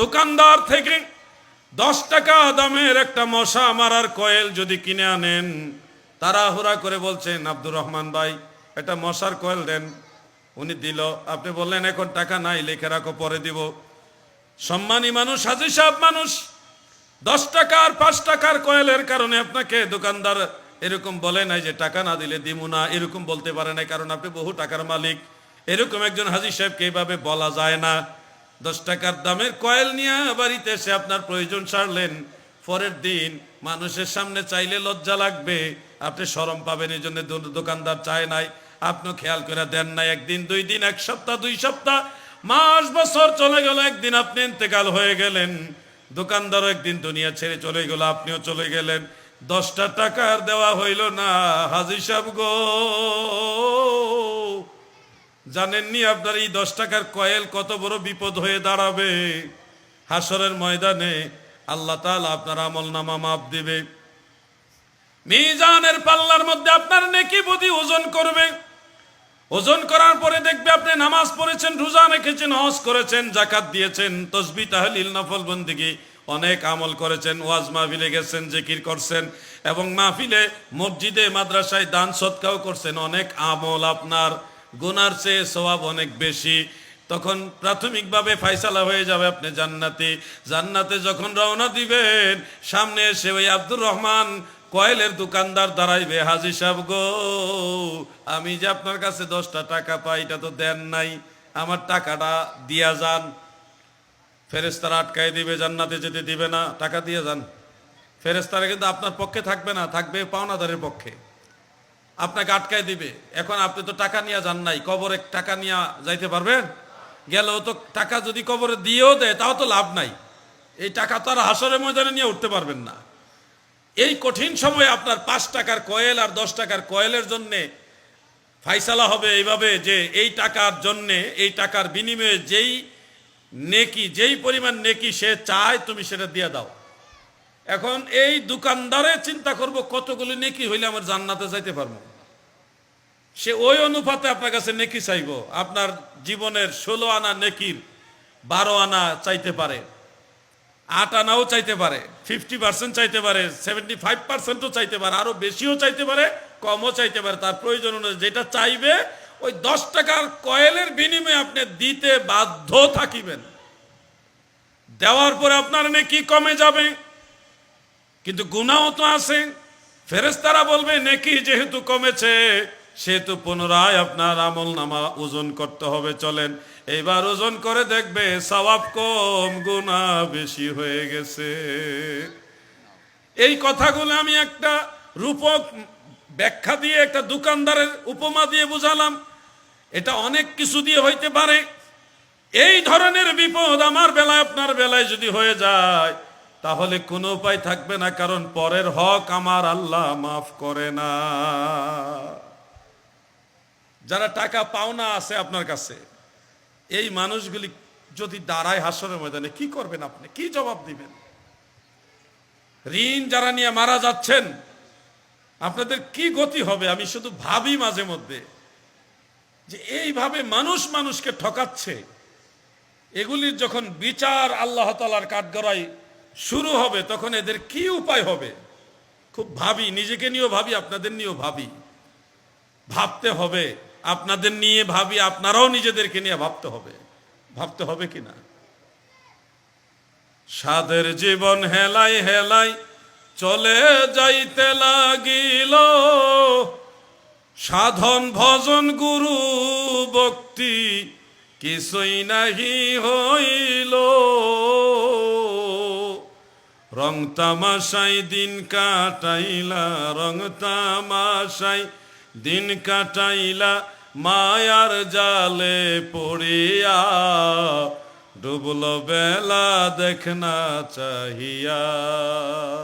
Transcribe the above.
দোকানদার থেকে দশ টাকা দামের একটা মশা মারার কয়েল যদি কিনে আনেন, তাড়াহুড়া করে বলছেন, আব্দুর রহমান ভাই, একটা মশার কয়েল দেন। উনি দিল, আপনি বললেন এখন টাকা নাই, লিখে রাখো, পরে দিব। সম্মানী মানুষ, হাজি সাহেব মানুষ, দশ টাকা আর পাঁচ টাকার কয়েলের কারণে আপনাকে দোকানদার এরকম বলে নাই যে টাকা না দিলে দিমু না, এরকম বলতে পারে নাই, কারণ আপনি বহু টাকার মালিক। এরকম একজন হাজি সাহেবকে এইভাবে বলা যায় না। দশ টাকার দামের কয়েল নিয়ে বাড়িতে এসে আপনার প্রয়োজন সারলেন। পরের দিন মানুষের সামনে চাইলে লজ্জা লাগবে। আপনি সরম পাবেন, এই জন্য দোকানদার চায় নাই। আপনি খেয়াল করে দেন নাই, একদিন, দুই দিন, এক সপ্তাহ, দুই সপ্তাহ, মাস, বছর চলে গেল, একদিন আপনি ইন্তেকাল হয়ে গেলেন। দোকানদারও একদিন দুনিয়া ছেড়ে চলে গেল, আপনিও চলে গেলেন। দশটা টাকার দেওয়া হইল না, হাজি সাহেব গো। জানেননি আপনার এই দশ টাকার কয়েল কত বড় বিপদ হয়ে দাঁড়াবে? হাসরের ময়দানে আল্লাহ তাআলা আপনার আমল নামা মাপ দেবে। মিজানের পাল্লার মধ্যে আপনার নেকি বুদ্ধি ওজন করবে। ওজন করার পরে দেখবে আপনি নামাজ পড়েছেন, রোজা রেখেছেন, হজ করেছেন জাকাত দিয়েছেন, তসবি, তাহলিল নফল বন্দিগি অনেক আমল করেছেন, ওয়াজ মাহফিলে গেছেন, জিকির করছেন এবং মাহফিলে মসজিদে, মাদ্রাসায় দান সৎকাও করছেন, অনেক আমল আপনার। গুনার চেয়ে সওয়াব অনেক বেশি। তখন প্রাথমিকভাবে ফাইসালা হয়ে যাবে আপনি জান্নাতে। জান্নাতে যখন রওনা দিবেন, সামনে এসে ওই আব্দুর রহমান কয়েলের দোকানদার দাঁড়াইবে, হাজি সাহেব গো, আমি যে আপনার কাছে দশটা টাকা পাই, এটা তো দেন নাই। আমার টাকাটা দিয়া যান। ফেরেস্তারা আটকাই দিবে, জান্নাতে যেতে দিবে না। টাকা দিয়ে যান। ফেরেস্তারা কিন্তু আপনার পক্ষে থাকবে না, থাকবে পাওনাদারের পক্ষে। আপনাকে আটকায় দিবে। এখন আপনি তো টাকা নিয়ে যান নাই, কবরে টাকা নিয়ে যাইতে পারবেন? গেলেও তো টাকা যদি কবরে দিয়েও দেয়, তাও তো লাভ নাই। এই টাকা তো আর হাসরের ময়দানে নিয়ে উঠতে পারবেন না। এই কঠিন সময়ে আপনার পাঁচ টাকার কয়েল আর দশ টাকার কয়েলের জন্যে ফাইসালা হবে এইভাবে যে এই টাকার জন্যে, এই টাকার বিনিময়ে যেই নেকি, যেই পরিমাণ নেকি সে চায়, তুমি সেটা দিয়ে দাও। এখন এই দোকানদারে চিন্তা করব কতগুলি নেকি হইলে আমার জান্নাতে যাইতে পারব। সে ওই অনুপাতে আপনার কাছে নেকি চাইব। আপনার জীবনের ষোলো আনা নেকির বারো আনা চাইতে পারে, আট আনাও চাইতে পারে ফিফটি পার্সেন্ট চাইতে পারে সেভেন্টি ফাইভ পার্সেন্টও চাইতে পারে, আরও বেশিও চাইতে পারে, কমও চাইতে পারে। তার প্রয়োজন অনুযায়ী যেটা চাইবে, ওই দশ টাকার কয়েলের বিনিময়ে আপনি দিতে বাধ্য থাকিবেন। দেওয়ার পরে আপনার নেকি কমে যাবে। কিন্তু গুণাও তো আছে। ফেরেস্তারা বলবে, নেকি যেহেতু কমেছে, সেহেতু পুনরায় আপনার আমল নামা ওজন করতে হবে, চলেন। এইবার ওজন করে দেখবে সওয়াব কম গুণা বেশি হয়ে গেছে। এই কথাগুলো আমি একটা রূপক ব্যাখ্যা দিয়ে, একটা দোকানদারের উপমা দিয়ে বুঝালাম। এটা অনেক কিছু দিয়ে হইতে পারে। এই ধরনের বিপদ আমার বেলায়, আপনার বেলায় যদি হয়ে যায় তাহলে কোনো উপায় থাকবে না, কারণ পরের হক আমার আল্লাহ মাফ করে না। যারা টাকা পাওনা আছে আপনার কাছে, এই মানুষগুলি যদি দাঁড়ায় হাসরের ময়দানে, কি করবেন আপনি? কি জবাব দিবেন? ঋণ যারা নিয়ে মারা যাচ্ছেন, আপনাদের কি গতি হবে? আমি শুধু ভাবি মাঝে মধ্যে যে এইভাবে মানুষ মানুষকে ঠকাচ্ছে, এগুলির যখন বিচার আল্লাহ তালার কাঠগড়াই শুরু হবে, তখন এদের কি উপায় হবে? খুব ভাবি, নিজেকে নিয়েও ভাবি, আপনাদের নিয়েও ভাবি। ভাবতে হবে, আপনাদের নিয়ে ভাবি, আপনারাও নিজেদেরকে নিয়ে ভাবতে হবে। ভাবতে হবে কি না? সাদের জীবন হেলাই হেলাই চলে যাইতে লাগিল। সাধন ভজন গুরু ভক্তি কিছুই নাহি হইল। রং তামাশাই দিন কাটাইলা, রং তামাশাই দিন কাটাইলা, মায়ার জালে পড়িয়া ডুবল বেলা দেখনা চাহিয়া।